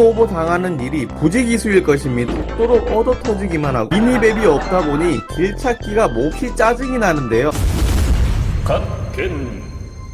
오버 당하는 일이 부지기수일 것입니다. 속도로 얻어 터지기만 하고 미니맵이 없다 보니 길 찾기가 몹시 짜증이 나는데요. 갓 겐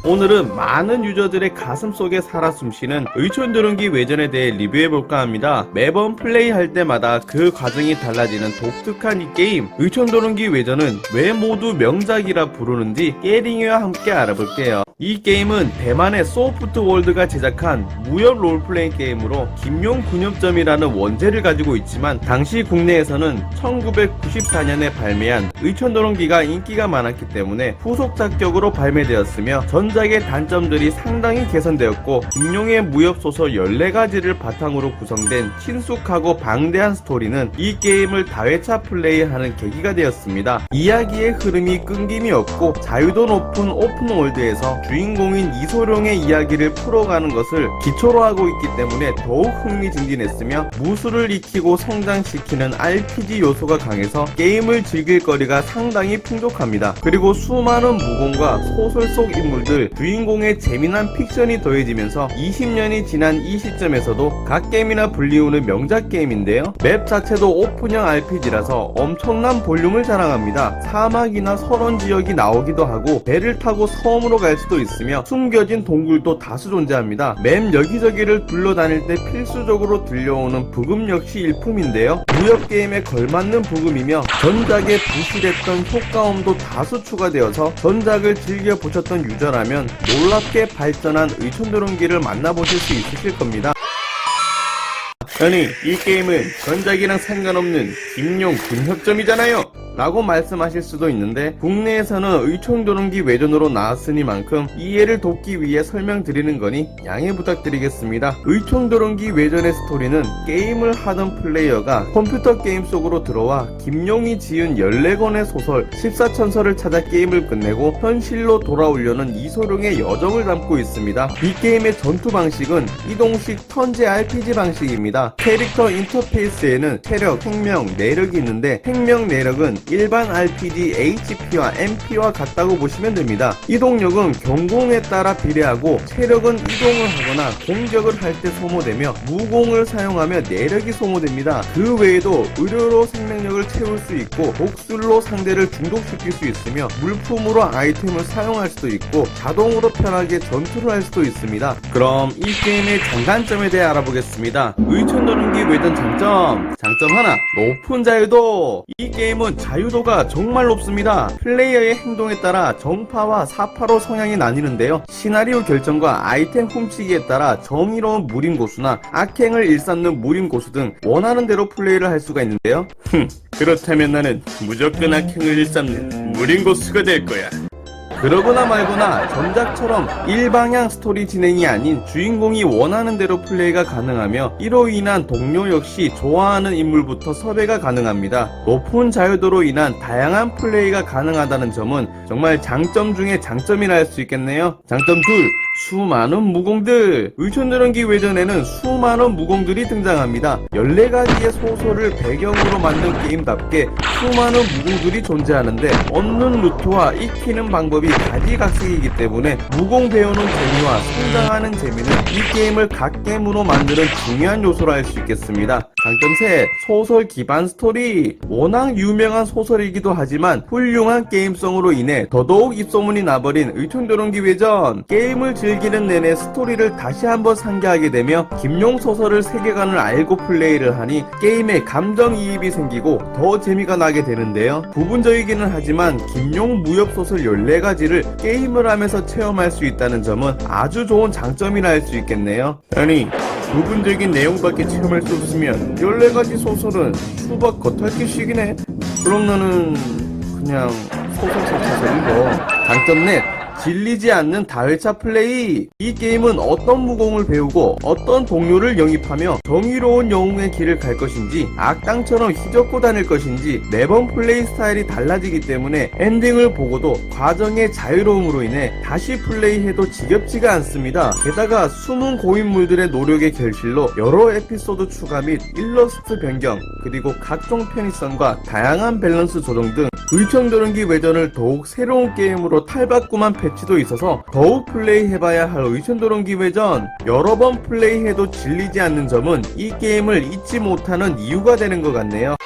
오늘은 많은 유저들의 가슴 속에 살아 숨쉬는 의촌도롱기 외전에 대해 리뷰해볼까 합니다. 매번 플레이할 때마다 그 과정이 달라지는 독특한 이 게임 의촌도롱기 외전은 왜 모두 명작이라 부르는지 깨링이와 함께 알아볼게요. 이 게임은 대만의 소프트 월드가 제작한 무협 롤플레잉 게임으로 김용 군협점이라는 원제를 가지고 있지만 당시 국내에서는 1994년에 발매한 의천도롱기가 인기가 많았기 때문에 후속 작격으로 발매되었으며 전 작의 단점들이 상당히 개선되었고 김용의 무협 소설 14가지를 바탕으로 구성된 친숙하고 방대한 스토리는 이 게임을 다회차 플레이하는 계기가 되었습니다. 이야기의 흐름이 끊김이 없고 자유도 높은 오픈월드에서 주인공인 이소룡의 이야기를 풀어가는 것을 기초로 하고 있기 때문에 더욱 흥미진진했으며 무술을 익히고 성장시키는 RPG 요소가 강해서 게임을 즐길 거리가 상당히 풍족합니다. 그리고 수많은 무공과 소설 속 인물들, 주인공의 재미난 픽션이 더해지면서 20년이 지난 이 시점에서도 각 게임이나 불리우는 명작 게임인데요. 맵 자체도 오픈형 RPG라서 엄청난 볼륨을 자랑합니다. 사막이나 설원 지역이 나오기도 하고 배를 타고 섬으로 갈 수도 있으며 숨겨진 동굴도 다수 존재합니다. 맵 여기저기를 둘러다닐 때 필수적으로 들려오는 부금 역시 일품인데요. 무협 게임에 걸맞는 부금이며 전작에 부실했던 효과음도 다수 추가되어서 전작을 즐겨 보셨던 유저라면 놀랍게 발전한 의촌도롱기를 만나보실 수 있으실 겁니다. 아니 이 게임은 전작이랑 상관없는 김용 군협점이잖아요 라고 말씀하실 수도 있는데 국내에서는 의총도롱기 외전으로 나왔으니만큼 이해를 돕기 위해 설명드리는 거니 양해 부탁드리겠습니다. 의총도롱기 외전의 스토리는 게임을 하던 플레이어가 컴퓨터 게임 속으로 들어와 김용이 지은 14권의 소설 14천서를 찾아 게임을 끝내고 현실로 돌아오려는 이소룡의 여정을 담고 있습니다. 이 게임의 전투 방식은 이동식 턴제 RPG 방식입니다. 캐릭터 인터페이스에는 체력, 생명, 내력이 있는데 생명 내력은 일반 RPG HP와 MP와 같다고 보시면 됩니다. 이동력은 경공에 따라 비례하고 체력은 이동을 하거나 공격을 할 때 소모되며 무공을 사용하며 내력이 소모됩니다. 그 외에도 의료로 생명력을 채울 수 있고 독술로 상대를 중독시킬 수 있으며 물품으로 아이템을 사용할 수도 있고 자동으로 편하게 전투를 할 수도 있습니다. 그럼 이 게임의 장단점에 대해 알아보겠습니다. 의천노름기 외전 장점 장점 하나 높은 자유도 이 게임은 자유 도가 정말 높습니다. 플레이어의 행동에 따라 정파와 사파로 성향이 나뉘는데요. 시나리오 결정과 아이템 훔치기에 따라 정의로운 무림고수나 악행을 일삼는 무림고수 등 원하는 대로 플레이를 할 수가 있는데요. 흠, 그렇다면 나는 무조건 악행을 일삼는 무림고수가 될 거야. 그러거나 말거나 전작처럼 일방향 스토리 진행이 아닌 주인공이 원하는 대로 플레이가 가능하며 이로 인한 동료 역시 좋아하는 인물부터 섭외가 가능합니다. 높은 자유도로 인한 다양한 플레이가 가능하다는 점은 정말 장점 중에 장점이라 할 수 있겠네요. 장점 둘. 수많은 무공들. 의촌드런기 외전에는 수많은 무공들이 등장합니다. 14가지의 소설을 배경으로 만든 게임답게 수많은 무공들이 존재하는데 얻는 루트와 익히는 방법이 가지각색이기 때문에 무공 배우는 재미와 성장하는 재미는 이 게임을 갓게임으로 만드는 중요한 요소라 할 수 있겠습니다. 장점 셋 소설 기반 스토리. 워낙 유명한 소설이기도 하지만 훌륭한 게임성으로 인해 더더욱 입소문이 나버린 의촌드런기 외전. 게임을 즐기는 내내 스토리를 다시 한번 상기하게 되며 김용 소설을 세계관을 알고 플레이를 하니 게임에 감정이입이 생기고 더 재미가 나게 되는데요. 부분적이기는 하지만 김용 무협 소설 14가지를 게임을 하면서 체험할 수 있다는 점은 아주 좋은 장점이라 할 수 있겠네요. 아니, 부분적인 내용밖에 체험할 수 없으면 14가지 소설은 수박 겉핥기식이네. 그럼 나는 그냥 소설 찾아서 읽어. 장점 넷. 질리지 않는 다회차 플레이. 이 게임은 어떤 무공을 배우고 어떤 동료를 영입하며 정의로운 영웅의 길을 갈 것인지 악당처럼 휘젓고 다닐 것인지 매번 플레이 스타일이 달라지기 때문에 엔딩을 보고도 과정의 자유로움으로 인해 다시 플레이해도 지겹지가 않습니다. 게다가 숨은 고인물들의 노력의 결실로 여러 에피소드 추가 및 일러스트 변경 그리고 각종 편의성과 다양한 밸런스 조정 등 의청도른기 외전을 더욱 새로운 게임으로 탈바꿈한 패치도 있어서 더욱 플레이해봐야 할 의천도롱기 외전 여러 번 플레이해도 질리지 않는 점은 이 게임을 잊지 못하는 이유가 되는 것 같네요.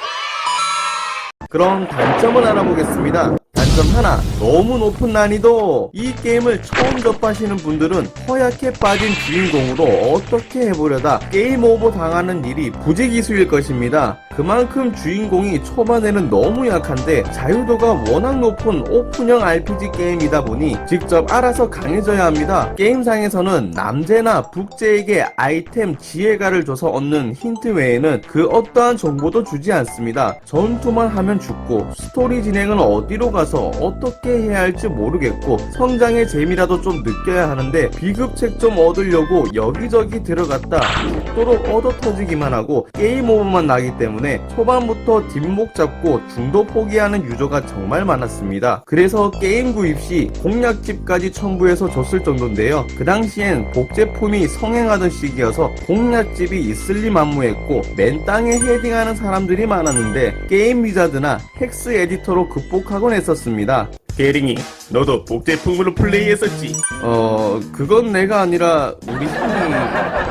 그럼 단점을 알아보겠습니다. 단점 하나, 너무 높은 난이도. 이 게임을 처음 접하시는 분들은 허약해 빠진 주인공으로 어떻게 해보려다 게임 오버 당하는 일이 부지기수일 것입니다. 그만큼 주인공이 초반에는 너무 약한데 자유도가 워낙 높은 오픈형 RPG 게임이다 보니 직접 알아서 강해져야 합니다. 게임상에서는 남제나 북제에게 아이템 지혜가를 줘서 얻는 힌트 외에는 그 어떠한 정보도 주지 않습니다. 전투만 하면 죽고 스토리 진행은 어디로 가서 어떻게 해야 할지 모르겠고 성장의 재미라도 좀 느껴야 하는데 비급책 좀 얻으려고 여기저기 들어갔다 죽도록 얻어 터지기만 하고 게임 오버만 나기 때문에 초반부터 뒷목 잡고 중도 포기하는 유저가 정말 많았습니다. 그래서 게임 구입 시 공략집까지 첨부해서 줬을 정도인데요. 그 당시엔 복제품이 성행하던 시기여서 공략집이 있을리 만무했고 맨 땅에 헤딩하는 사람들이 많았는데 게임 위자드나 헥스 에디터로 극복하곤 했었습니다. 있습니다. 게링이 너도 복제품으로 플레이했었지 어, 그건 내가 아니라 우리 형이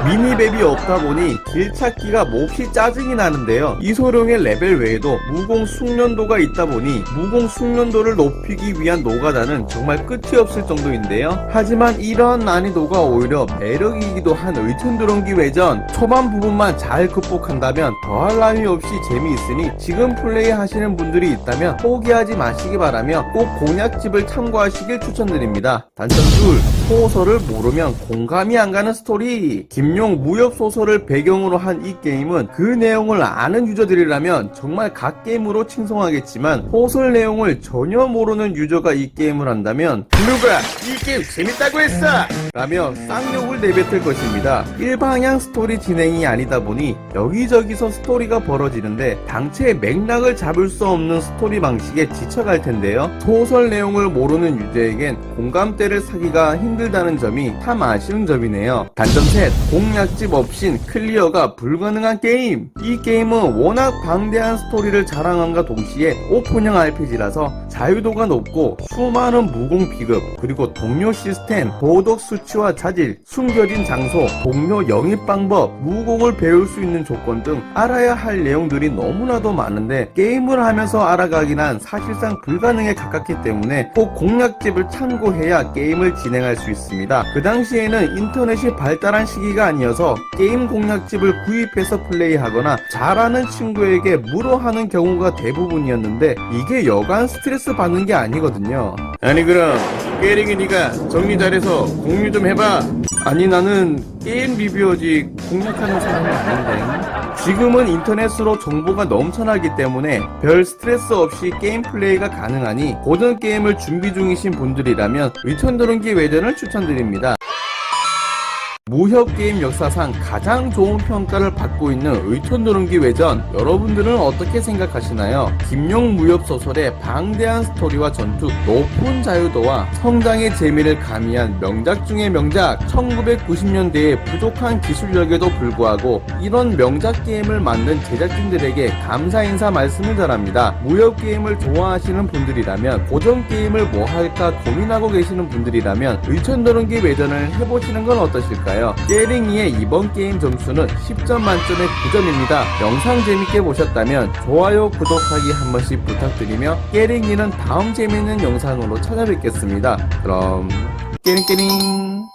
미니맵이 없다 보니 길 찾기가 몹시 짜증이 나는데요. 이소룡의 레벨 외에도 무공 숙련도가 있다 보니 무공 숙련도를 높이기 위한 노가다는 정말 끝이 없을 정도인데요. 하지만 이러한 난이도가 오히려 매력이기도 한 의천드론기 외전 초반 부분만 잘 극복한다면 더할 나위 없이 재미있으니 지금 플레이 하시는 분들이 있다면 포기하지 마시기 바라며 꼭 공략집을 참고하시길 추천드립니다. 단점 둘, 소설을 모르면 공감이 안 가는 스토리. 김용 무협 소설을 배경으로 한 이 게임은 그 내용을 아는 유저들이라면 정말 각 게임으로 칭송하겠지만 소설 내용을 전혀 모르는 유저가 이 게임을 한다면 누가 이 게임 재밌다고 했어 라며 쌍욕을 내뱉을 것입니다. 일방향 스토리 진행이 아니다 보니 여기저기서 스토리가 벌어지는데 당최 맥락을 잡을 수 없는 스토리 방식에 지쳐갈 텐데요. 소설 내용을 모르는 유저에겐 공감대를 사기가 힘들 다는 점이 참 아쉬운 점이네요. 단점 셋, 공략집 없인 클리어가 불가능한 게임. 이 게임은 워낙 방대한 스토리를 자랑함과 동시에 오픈형 RPG라서 자유도가 높고 수많은 무공 비급 그리고 동료 시스템, 도덕 수치와 자질, 숨겨진 장소, 동료 영입 방법, 무공을 배울 수 있는 조건 등 알아야 할 내용들이 너무나도 많은데 게임을 하면서 알아가기란 사실상 불가능에 가깝기 때문에 꼭 공략집을 참고해야 게임을 진행할 수 있습니다. 그 당시에는 인터넷이 발달한 시기가 아니어서 게임 공략집을 구입해서 플레이하거나 잘하는 친구에게 물어 하는 경우가 대부분이었는데 이게 여간 스트레스 받는 게 아니거든요. 아니 그럼 게링이 네가 정리 잘해서 공유 좀 해봐 아니 나는 게임 리뷰어지 공략하는 사람이 아닌데 지금은 인터넷으로 정보가 넘쳐나기 때문에 별 스트레스 없이 게임 플레이가 가능하니 고전 게임을 준비 중이신 분들이라면 의천도롱기 외전을 추천드립니다. 무협 게임 역사상 가장 좋은 평가를 받고 있는 의천도롱기 외전 여러분들은 어떻게 생각하시나요? 김용 무협 소설의 방대한 스토리와 전투, 높은 자유도와 성장의 재미를 가미한 명작 중의 명작 1990년대의 부족한 기술력에도 불구하고 이런 명작 게임을 만든 제작진들에게 감사 인사 말씀을 전합니다. 무협 게임을 좋아하시는 분들이라면 고전 게임을 뭐 할까 고민하고 계시는 분들이라면 의천도롱기 외전을 해보시는 건 어떠실 까요? 깨링이의 이번 게임 점수는 10점 만점에 9점입니다. 영상 재밌게 보셨다면 좋아요, 구독하기 한 번씩 부탁드리며 깨링이는 다음 재밌는 영상으로 찾아뵙겠습니다. 그럼 깨링깨링